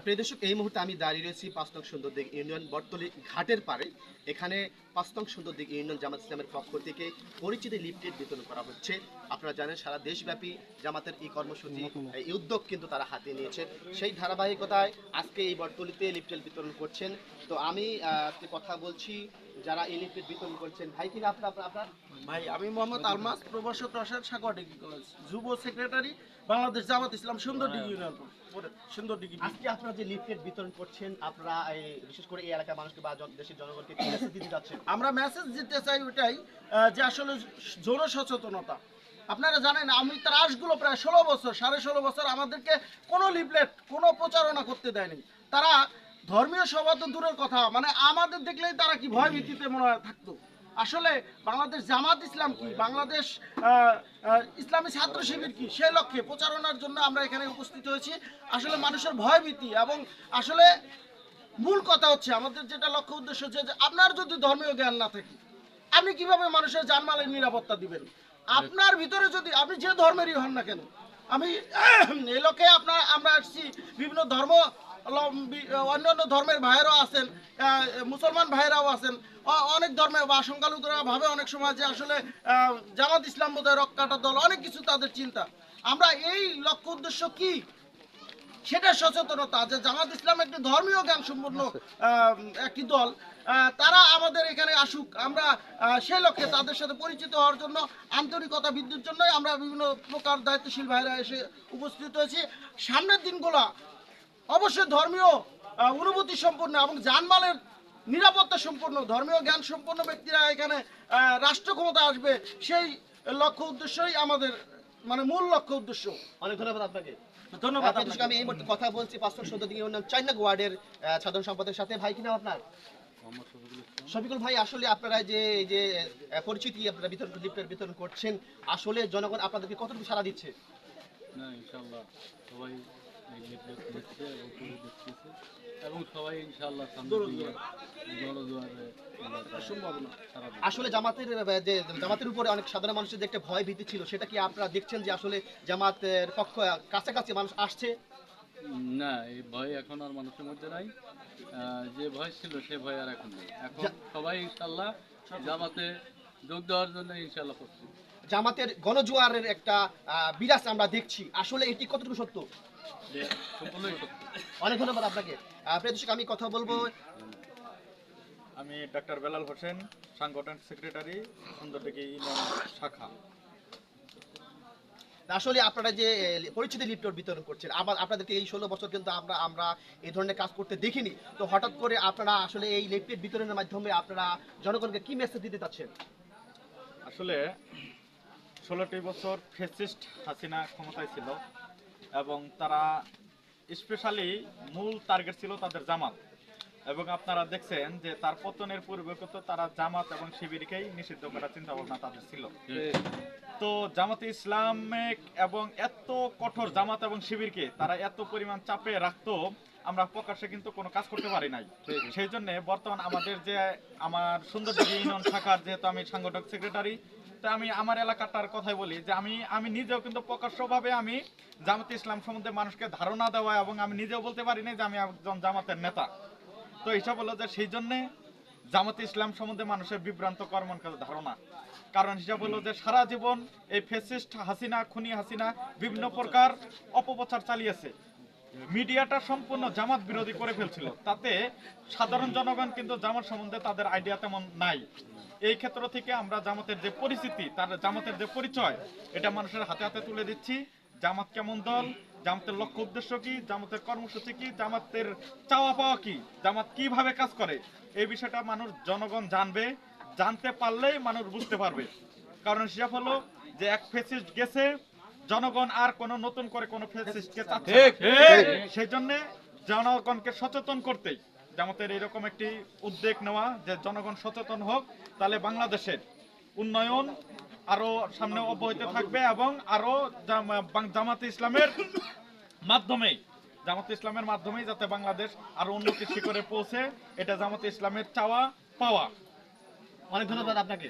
প্রিয় দর্শক, এই মুহূর্তে আমি দাঁড়িয়ে রয়েছি পাঁচতং সুন্দরদিক ইউনিয়ন বটতলি ঘাটের পারে এখানে পাঁচতং সুন্দরদিক ইউনিয়ন জামাত ইসলামের পক্ষ থেকে পরিচিতি লিফটেড বিতরণ করা হচ্ছে। আপনারা জানেন, সারা দেশব্যাপী জামাতের এই কর্মসূচি, এই উদ্যোগ কিন্তু তারা হাতে নিয়েছে। সেই ধারাবাহিকতায় আজকে এই বটতলিতে লিফটেড বিতরণ করছেন। তো আমি আজকে কথা বলছি যারা এই লিফটেড বিতরণ করছেন। ভাই কিনা আপনার- আপনার ভাই আমি মোহাম্মদ আলমাস প্রভাষক রসায়ন ডিগ্রি কলেজ যুব সেক্রেটারি বাংলাদেশ জামাত ইসলাম সুন্দর ডিগ্রি ইউনিয়ন সুন্দর ডিগ্রি। আজকে আপনারা যে লিফটেড বিতরণ করছেন আপনারা বিশেষ করে এই এলাকার মানুষকে বা দেশের জনগণকে কি দিতে আমরা মেসেজ দিতে চাই ওইটাই আহ, যে আসলে জন সচেতনতা আপনারা জানেন আমি ত্রাসগুলো প্রায় ষোলো বছর সাড়ে ষোলো বছর আমাদেরকে কোনো লিফলেট কোনো প্রচারণা করতে দেয়নি। তারা ধর্মীয় সভা তো দূরের কথা মানে আমাদের দেখলেই তারা কি ভয় ভীতিতে মনে হয় থাকতো। আসলে বাংলাদেশ জামাত ইসলাম কি? বাংলাদেশ ইসলামী ছাত্র শিবির কি? সেই লক্ষ্যে প্রচারণার জন্য আমরা এখানে উপস্থিত হয়েছি। আসলে মানুষের ভয় ভীতি এবং আসলে মূল কথা হচ্ছে, আমাদের যেটা লক্ষ্য উদ্দেশ্য যে যে আপনার যদি ধর্মীয় জ্ঞান না থাকে, আপনি কীভাবে মানুষের জানমালের নিরাপত্তা দিবেন? আপনার ভিতরে যদি, আপনি যে ধর্মেরই হন না কেন, আমি এই লক্ষ্যে আপনার, আমরা আসছি, বিভিন্ন ধর্ম অন্যান্য ধর্মের ভাইয়েরাও আছেন মুসলমান ভাইয়েরাও আছেন অনেক ধর্মে বা সংখ্যালঘুরা ভাবে অনেক সময় যে আসলে জামাত ইসলাম বোধহয় রক্ষাটা দল অনেক কিছু তাদের চিন্তা। আমরা এই লক্ষ্য উদ্দেশ্য কি? সেটা সচেতনতা যে জামাত ইসলাম একটি ধর্মীয় জ্ঞান সম্পন্ন একটি দল তারা আমাদের এখানে আসুক। আমরা সেই লক্ষ্যে তাদের সাথে পরিচিত হওয়ার জন্য আন্তরিকতা বৃদ্ধির জন্যই আমরা বিভিন্ন প্রকার দায়িত্বশীল ভাইরা এসে উপস্থিত হয়েছি। সামনের দিনগুলা অবশ্যই ধর্মীয় অনুভূতি সম্পন্ন এবং জানমালের নিরাপত্তা সম্পন্ন ধর্মীয় জ্ঞান সম্পন্ন ব্যক্তিরা এখানে আহ, রাষ্ট্র ক্ষমতা আসবে সেই লক্ষ্য উদ্দেশ্যই আমাদের মানে মূল লক্ষ্য উদ্দেশ্য। অনেক ধন্যবাদ আপনাকে। ধন্যবাদ আমি এই মুহূর্তে কথা বলছি পাঁচশো সদর দিকে চাইনা ওয়ার্ডের সাধারণ সম্পাদকের সাথে। ভাই কিনা আপনার? শফিকুল ভাই আসলে আপনারা যে এই যে পরিচিতি আপনারা বিতরণ লিফটের বিতরণ করছেন আসলে জনগণ আপনাদেরকে কতটুকু সাড়া দিচ্ছে? না ইনশাল্লাহ সবাই দেখছে এবং দেখতেছে। এবং সবাই। আসলে জামাতের যে জামাতের উপরে অনেক সাধারণ মানুষের যে একটা ভয় ভীতি ছিল সেটা কি আপনারা দেখছেন যে আসলে জামাতের পক্ষ কাছাকাছি মানুষ আসছে? না এই ভয় এখন আর মানুষের মধ্যে নাই। আহ, যে ভয় ছিল সে ভয় আর এখন নেই। এখন সবাই ইনশাল্লাহ জামাতে যোগ দেওয়ার জন্য ইনশাল্লাহ করছি জামাতের গণজোয়ারের একটা বিরাজ আমরা দেখছি। আসলে এটি কতটুকু সত্য? যে অনেক ধন্যবাদ আপনাকে। প্রিয় আমি কথা বলব। আমি ডাক্তার বেলাল হোসেন সাংগঠনিক সেক্রেটারি সুন্দরদিঘি শাখা। আসলে আপনারা যে পরিচিতি লিফটর বিতরণ করছেন আবার আপনাদেরকে এই ষোলো বছর কিন্তু আমরা আমরা এই ধরনের কাজ করতে দেখিনি। তো হঠাৎ করে আপনারা আসলে এই লিফটেড বিতরণের মাধ্যমে আপনারা জনগণকে কি মেসেজ দিতে চাচ্ছেন? আসলে ষোলোটি বছর ফেসিস্ট হাসিনা ক্ষমতায় ছিল এবং তারা স্পেশালি মূল টার্গেট ছিল তাদের জামাত। এবং আপনারা দেখছেন যে তার পতনের পূর্বে কিন্তু তারা জামাত এবং শিবিরকেই নিষিদ্ধ করার চিন্তা ভাবনা তাদের ছিল। তো জামাতে ইসলামিক এবং এত কঠোর জামাত এবং শিবিরকে তারা এত পরিমাণ চাপে রাখতো, আমরা প্রকাশ্যে কিন্তু কোনো কাজ করতে পারি নাই। সেই জন্য বর্তমান আমাদের যে, আমার সুন্দর ইউনিয়ন শাখার যেহেতু আমি সাংগঠনিক সেক্রেটারি তো আমি আমার এলাকাটার কথাই বলি যে আমি আমি নিজেও কিন্তু প্রকাশ্যভাবে আমি জামাতে ইসলাম সম্বন্ধে মানুষকে ধারণা দেওয়া এবং আমি নিজেও বলতে পারি না যে আমি একজন জামাতের নেতা। তো এইসব হলো যে সেই জন্যে জামাতে ইসলাম সম্বন্ধে মানুষের বিভ্রান্ত কর্মন ধারণা। কারণ হিসাব হলো যে সারা জীবন এই ফেসিস্ট হাসিনা, খুনি হাসিনা বিভিন্ন প্রকার অপপ্রচার চালিয়েছে। মিডিয়াটা সম্পূর্ণ জামাত বিরোধী করে ফেলছিল। তাতে সাধারণ জনগণ কিন্তু জামাত সম্বন্ধে তাদের আইডিয়া তেমন নাই। এই ক্ষেত্র থেকে আমরা জামাতের যে পরিস্থিতি, তার জামাতের যে পরিচয়, এটা মানুষের হাতে হাতে তুলে দিচ্ছি। জামাত কেমন দল, জামাতের লক্ষ্য উদ্দেশ্য কি, জামাতের কর্মসূচি কি, জামাতের চাওয়া পাওয়া কি, জামাত কীভাবে কাজ করে, এই বিষয়টা মানুষ, জনগণ জানবে। জানতে পারলেই মানুষ বুঝতে পারবে। কারণ হিসাব হলো যে এক ফেসিস্ট গেছে জনগণ আর কোনো নতুন করে কোনো ফেসিস্টকে চাচ্ছে সেই জন্য জনগণকে সচেতন করতেই জামাতের এরকম একটি উদ্যোগ নেওয়া যে জনগণ সচেতন হোক তাহলে বাংলাদেশের উন্নয়ন আরও সামনে অব্যাহত থাকবে এবং আরও বাং- জামাতে ইসলামের মাধ্যমে জামাতে ইসলামের মাধ্যমেই যাতে বাংলাদেশ আরও উন্নতির শিখরে পৌঁছে এটা জামাতে ইসলামের চাওয়া পাওয়া। অনেক ধন্যবাদ আপনাকে।